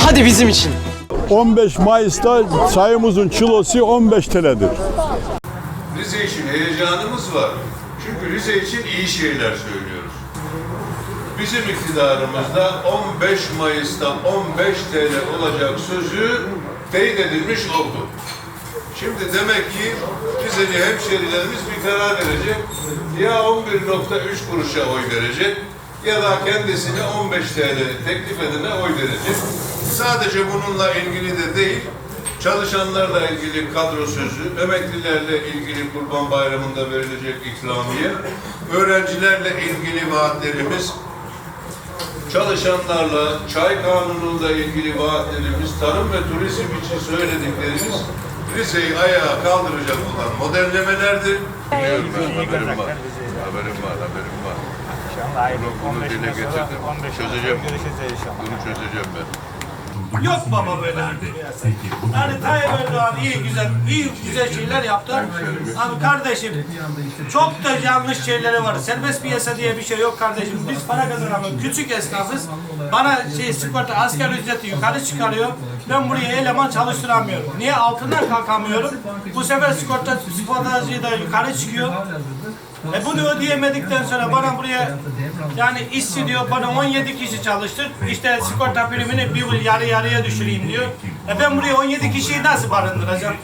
Hadi bizim için. 15 Mayıs'ta çayımızın kilosu 15 TL'dir. Rize için heyecanımız var. Çünkü Rize için iyi şeyler söylüyoruz. Bizim iktidarımızda 15 Mayıs'ta 15 TL olacak sözü teyit edilmiş oldu. Şimdi demek ki Rizeli hemşerilerimiz bir karar verecek. Ya 11.3 kuruşa oy verecek ya da kendisine 15 TL teklif edene oy verecek. Sadece bununla ilgili de değil, çalışanlarla ilgili kadro sözü, emeklilerle ilgili Kurban Bayramı'nda verilecek ikramiye, öğrencilerle ilgili vaatlerimiz, çalışanlarla, çay kanunuyla ilgili vaatlerimiz, tarım ve turizm için söylediklerimiz Rize'yi ayağa kaldıracak olan modellemelerdir. Biliyorum ben, haberim var. Haberim var, haberim var. Bunu, bunu dile getirdim. Çözeceğim bunu. Bunu çözeceğim ben. Yok baba böyle bir siyaset. Yani Tayyip Erdoğan iyi güzel, iyi güzel şeyler yaptı. Abi kardeşim çok da yanlış şeyleri var. Serbest piyasa diye bir şey yok kardeşim. Biz para kazanamıyoruz. Küçük esnafız. Bana şey sigorta asgari ücreti yukarı çıkarıyor. Ben buraya eleman çalıştıramıyorum. Niye altından kalkamıyorum? Bu sefer sigorta sigortacıyı da yukarı çıkıyor. E bunu ödeyemedikten sonra bana buraya yani işçi diyor bana 17 kişi çalıştır. İşte sigorta primini bir yarı yarıya düşüreyim diyor. E ben buraya 17 kişiyi nasıl barındıracağım?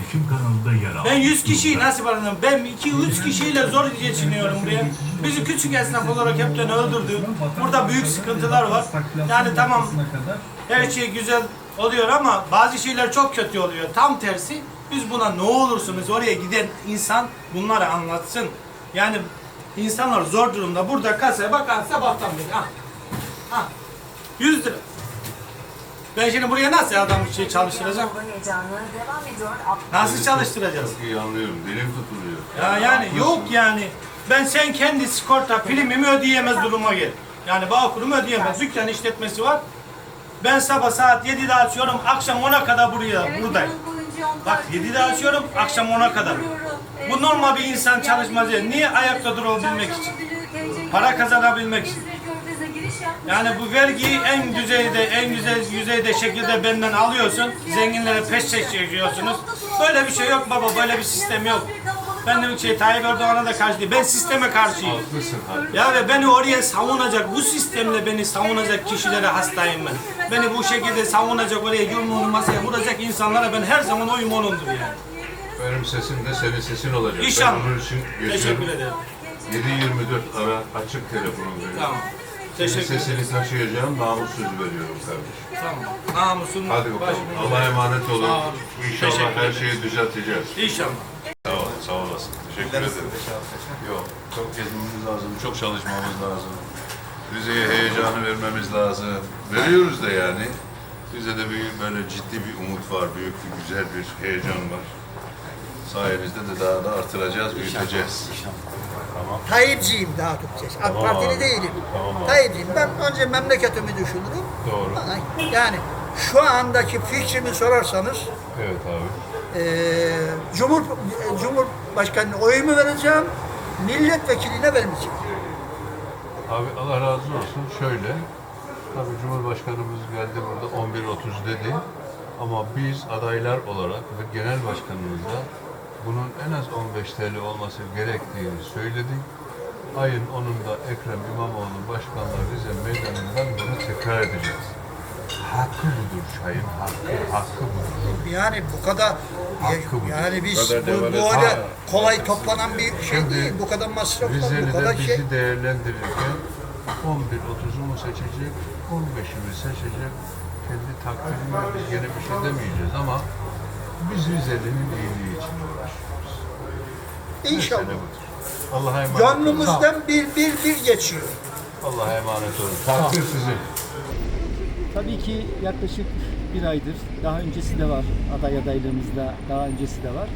Ben 100 kişiyi nasıl barındıracağım? Ben 2-3 kişiyle zor geçiniyorum buraya. Bizi küçük esnaf olarak hepten öldürdü. Burada büyük sıkıntılar var. Yani tamam her şey güzel oluyor ama bazı şeyler çok kötü oluyor. Tam tersi biz buna ne olursunuz oraya giden insan bunları anlatsın. Yani insanlar zor durumda. Burada kasaya bakan sabahtan beri. Ah. Ah. 100 lira. Ben şimdi buraya nasıl adam şey çalıştıracağım? heyecanı devam ediyor. Nasıl çalıştıracağız? İyi anlıyorum. Dilim tutuluyor. Ya yani yok yani. Ben sen kendi sigorta primimi ödeyemez duruma gel. Yani Bağkur'umu ödeyemez. Dükkan işletmesi var. Ben sabah saat 7'de açıyorum, akşam 10'a kadar buraya, buradayım. Bak 7'de açıyorum, akşam 10'a kadar. Bu normal bir insan çalışmaz. Niye ayakta durabilmek için? Para kazanabilmek için. Yani bu vergiyi en düzeyde, en güzel yüzeyde şekilde benden alıyorsun. Zenginlere peş çekiyorsunuz. Böyle bir şey yok baba, böyle bir sistem yok. Ben de bir şey Tayyip Erdoğan'a da karşı değil. Ben sisteme karşıyım. Ya ve beni oraya savunacak, bu sistemle beni savunacak kişilere hastayım ben. Beni bu şekilde savunacak, oraya yumruğunu masaya vuracak insanlara ben her zaman oyum onundur yani. Benim sesim de senin sesin olacak. İnşallah. Ben onun için Teşekkür geçiyorum. ederim. 7-24 ara açık telefonum benim. Tamam. Teşekkür ederim. sesini taşıyacağım, namus sözü veriyorum kardeşim. Tamam. Namusun Hadi bakalım. başımızda. Allah'a emanet olun. Sağ olun. İnşallah Teşekkür her ederim. şeyi düzelteceğiz. İnşallah. Sağ ol, sağ olasın. Teşekkür ederim. Yok, çok gezmemiz lazım, çok çalışmamız lazım. Rize'ye heyecanı vermemiz lazım. Veriyoruz da yani. Rize'de bir böyle ciddi bir umut var, büyük bir güzel bir heyecan var. Sayenizde de daha da artıracağız, büyüteceğiz. Tayyipciyim daha Türkçesi. AK Partili değilim. Tayyipciyim. Ben önce memleketimi düşünürüm. Doğru. Yani şu andaki fikrimi sorarsanız Evet abi. eee Cumhur Cumhurbaşkanına oyumu vereceğim. Milletvekiline vermeyeceğim. Abi Allah razı olsun. Şöyle, tabii Cumhurbaşkanımız geldi burada 11.30 dedi. Ama biz adaylar olarak ve genel başkanımız da bunun en az 15 TL olması gerektiğini söyledik. Ayın 10'unda Ekrem İmamoğlu başkanlığı Rize meydanından bunu tekrar edeceğiz. Hakkı budur Şahin, hakkı, hakkı budur. Yani bu kadar Hakkı bu. yani biz Bu kadar bu, öyle Ha. kolay toplanan bir şey Şimdi değil. Bu kadar masraflar, bu Rizeli'de kadar bizi şey. değerlendirirken 11.30'u mu seçecek, 15'i mi seçecek? Kendi takdirine biz gene bir şey demeyeceğiz ama biz Rizeli'nin iyiliği için uğraşıyoruz. İnşallah. Mesele budur. Allah'a emanet olun. Gönlümüzden bir bir bir geçiyor. Allah'a emanet olun. Takdir sizin. Tabii ki yaklaşık bir aydır, daha öncesi de var, aday adaylığımızda daha öncesi de var.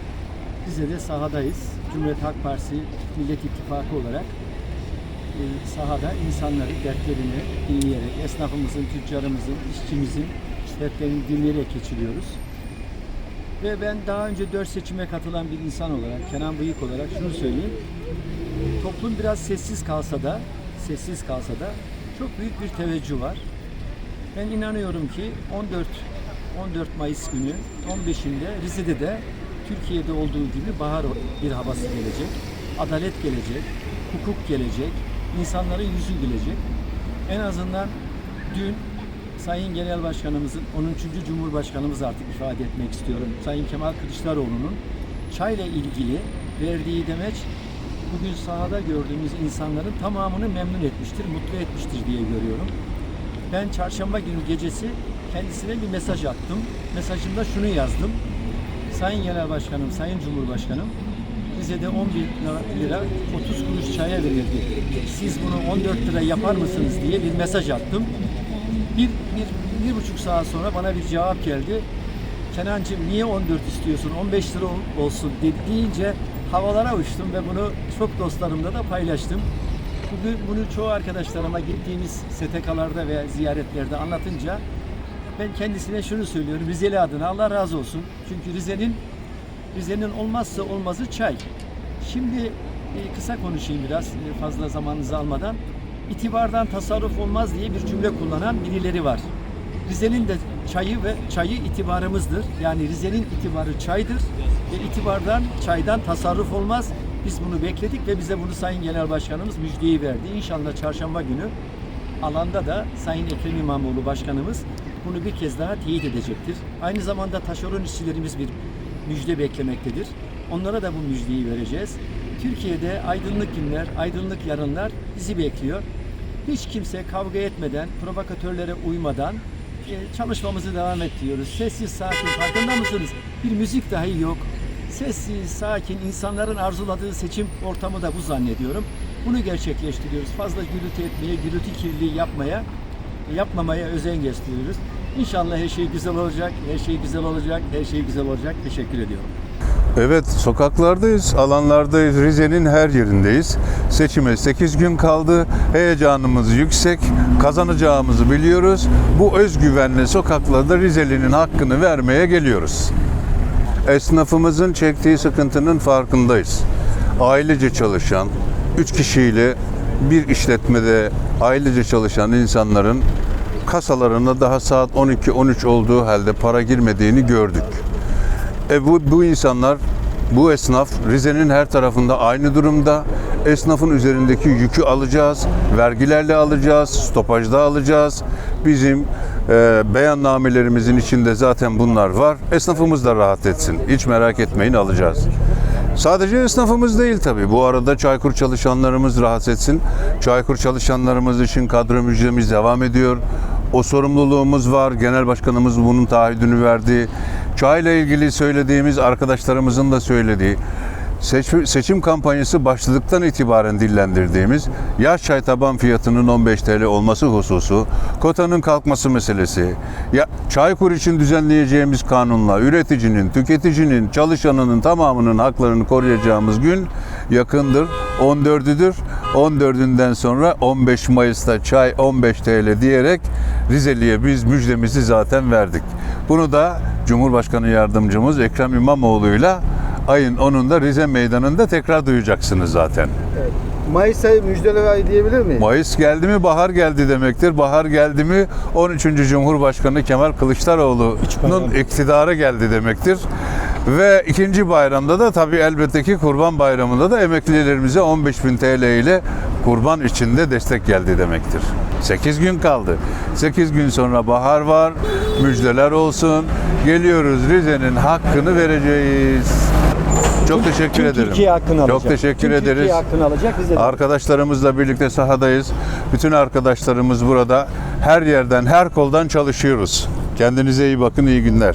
Biz de sahadayız. Cumhuriyet Halk Partisi Millet İttifakı olarak e, sahada insanları, dertlerini dinleyerek, esnafımızın, tüccarımızın, işçimizin dertlerini dinleyerek geçiriyoruz. Ve ben daha önce dört seçime katılan bir insan olarak, Kenan Bıyık olarak şunu söyleyeyim. Toplum biraz sessiz kalsa da, sessiz kalsa da çok büyük bir teveccüh var. Ben inanıyorum ki 14 14 Mayıs günü 15'inde Rize'de de Türkiye'de olduğu gibi bahar bir havası gelecek. Adalet gelecek, hukuk gelecek, insanların yüzü gülecek. En azından dün Sayın Genel Başkanımızın 13. Cumhurbaşkanımız artık ifade etmek istiyorum. Sayın Kemal Kılıçdaroğlu'nun çayla ilgili verdiği demeç bugün sahada gördüğümüz insanların tamamını memnun etmiştir, mutlu etmiştir diye görüyorum. Ben çarşamba günü gecesi kendisine bir mesaj attım. Mesajımda şunu yazdım. Sayın Genel Başkanım, Sayın Cumhurbaşkanım, Rize'de 11 lira 30 kuruş çaya verildi. Siz bunu 14 lira yapar mısınız diye bir mesaj attım. Bir, bir, bir buçuk saat sonra bana bir cevap geldi. Kenancığım niye 14 istiyorsun? 15 lira ol- olsun dedi deyince havalara uçtum ve bunu çok dostlarımla da paylaştım. Bugün bunu çoğu arkadaşlarıma gittiğimiz STK'larda ve ziyaretlerde anlatınca ben kendisine şunu söylüyorum. Rizeli adına Allah razı olsun. Çünkü Rize'nin Rize'nin olmazsa olmazı çay. Şimdi kısa konuşayım biraz fazla zamanınızı almadan. İtibardan tasarruf olmaz diye bir cümle kullanan birileri var. Rize'nin de çayı ve çayı itibarımızdır. Yani Rize'nin itibarı çaydır ve itibardan, çaydan tasarruf olmaz. Biz bunu bekledik ve bize bunu Sayın Genel Başkanımız müjdeyi verdi. İnşallah çarşamba günü alanda da Sayın Ekrem İmamoğlu Başkanımız bunu bir kez daha teyit edecektir. Aynı zamanda taşeron işçilerimiz bir müjde beklemektedir. Onlara da bu müjdeyi vereceğiz. Türkiye'de aydınlık günler, aydınlık yarınlar bizi bekliyor. Hiç kimse kavga etmeden, provokatörlere uymadan e, çalışmamızı devam ettiriyoruz. Sessiz, sakin, farkında mısınız? Bir müzik dahi yok. Sessiz, sakin, insanların arzuladığı seçim ortamı da bu zannediyorum. Bunu gerçekleştiriyoruz. Fazla gürültü etmeye, gürültü kirliliği yapmaya, yapmamaya özen gösteriyoruz. İnşallah her şey güzel olacak, her şey güzel olacak, her şey güzel olacak. Teşekkür ediyorum. Evet, sokaklardayız, alanlardayız, Rize'nin her yerindeyiz. Seçime 8 gün kaldı, heyecanımız yüksek, kazanacağımızı biliyoruz. Bu özgüvenle sokaklarda Rizeli'nin hakkını vermeye geliyoruz. Esnafımızın çektiği sıkıntının farkındayız. Ailece çalışan, 3 kişiyle bir işletmede ailece çalışan insanların kasalarına daha saat 12-13 olduğu halde para girmediğini gördük. E bu, bu insanlar, bu esnaf Rize'nin her tarafında aynı durumda. Esnafın üzerindeki yükü alacağız, vergilerle alacağız, stopajda alacağız. Bizim e, beyannamelerimizin içinde zaten bunlar var. Esnafımız da rahat etsin. Hiç merak etmeyin alacağız. Sadece esnafımız değil tabii. Bu arada Çaykur çalışanlarımız rahat etsin. Çaykur çalışanlarımız için kadro müjdemiz devam ediyor. O sorumluluğumuz var. Genel başkanımız bunun taahhüdünü verdi. Çayla ilgili söylediğimiz arkadaşlarımızın da söylediği seç- seçim kampanyası başladıktan itibaren dillendirdiğimiz yaş çay taban fiyatının 15 TL olması hususu, kotanın kalkması meselesi, ya Çaykur için düzenleyeceğimiz kanunla üreticinin, tüketicinin, çalışanının tamamının haklarını koruyacağımız gün yakındır. 14'üdür. 14'ünden sonra 15 Mayıs'ta çay 15 TL diyerek Rizeli'ye biz müjdemizi zaten verdik. Bunu da Cumhurbaşkanı Yardımcımız Ekrem İmamoğlu'yla ayın 10'unda Rize Meydanı'nda tekrar duyacaksınız zaten. Mayıs ayı müjdeler ayı diyebilir miyiz? Mayıs geldi mi bahar geldi demektir. Bahar geldi mi 13. Cumhurbaşkanı Kemal Kılıçdaroğlu'nun iktidara geldi demektir. Ve ikinci bayramda da tabii elbette ki Kurban Bayramı'nda da emeklilerimize 15.000 TL ile kurban içinde destek geldi demektir. 8 gün kaldı. 8 gün sonra bahar var. Müjdeler olsun. Geliyoruz Rize'nin hakkını vereceğiz. Çok teşekkür Tüm ederim. Türkiye hakkını alacak. Çok teşekkür Tüm ederiz. Türkiye hakkını alacak. Biz de Arkadaşlarımızla birlikte sahadayız. Bütün arkadaşlarımız burada. Her yerden, her koldan çalışıyoruz. Kendinize iyi bakın, iyi günler.